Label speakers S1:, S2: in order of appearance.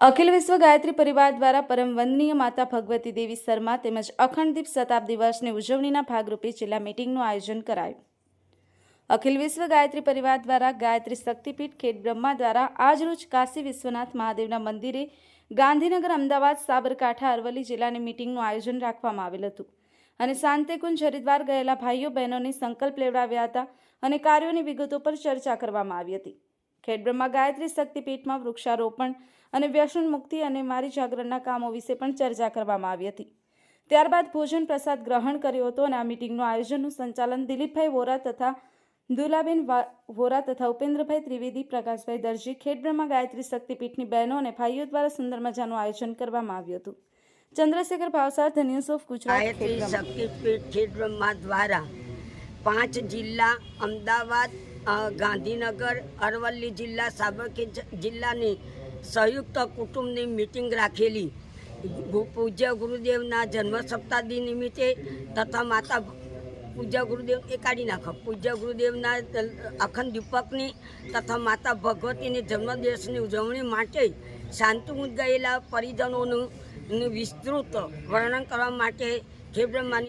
S1: અખિલ વિશ્વ ગાયત્રી પરિવાર દ્વારા પરમ વંદનીય માતા ભગવતી દેવી શર્મા તેમજ અખંડદીપ શતાબ્દી વર્ષની ઉજવણીના ભાગરૂપે જિલ્લા મીટિંગનું આયોજન કરાયું. અખિલ વિશ્વ ગાયત્રી પરિવાર દ્વારા ગાયત્રી શક્તિપીઠ ખેડ બ્રહ્મા દ્વારા આજરોજ કાશી વિશ્વનાથ મહાદેવના મંદિરે ગાંધીનગર અમદાવાદ સાબરકાંઠા અરવલ્લી જિલ્લાની મીટિંગનું આયોજન રાખવામાં આવેલ હતું. અને શાંતિકુંજ હરિદ્વાર ગયેલા ભાઈઓ બહેનોને સંકલ્પ લેવડાવ્યા હતા અને કાર્યોની વિગતો પર ચર્ચા કરવામાં આવી હતી. ખેડબ્રહ્મા ગાયત્રી શક્તિપીઠમાં વૃક્ષારોપણ અને વ્યસન મુક્તિ અને મારી જાગરણના કામો વિશે પણ ચર્ચા કરવામાં આવી હતી. ત્યારબાદ ભોજન પ્રસાદ ગ્રહણ કર્યો હતો અને આ મિટિંગનું આયોજનનું સંચાલન દિલીપભાઈ વોરા તથા દુલાબેન વોરા તથા ઉપેન્દ્રભાઈ ત્રિવેદી પ્રકાશભાઈ દરજી ખેડબ્રહ્મા ગાયત્રી શક્તિપીઠની બહેનો અને ભાઈઓ દ્વારા સુંદર મજાનું આયોજન કરવામાં આવ્યું હતું. Chandrashekhar Bhavsar the news of Gujarat
S2: શક્તિપીઠ ખેડબ્રહ્મા દ્વારા પાંચ જિલ્લા અમદાવાદ ગાંધીનગર, અરવલ્લી જિલ્લા, સાબરકી જિલ્લાની સંયુક્ત કુટુંબની મિટિંગ રાખેલી. પૂજ્ય ગુરુદેવના જન્મ સપ્તાહ નિમિત્તે તથા માતા પૂજ્ય ગુરુદેવ, એ કાઢી નાખો. પૂજ્ય ગુરુદેવના અખંડ દીપકની તથા માતા ભગવતીની જન્મદિવસની ઉજવણી માટે શાંતિમુદ ગયેલા પરિજનોનું વિસ્તૃત વર્ણન કરવા માટે ખેબ્રહ્માની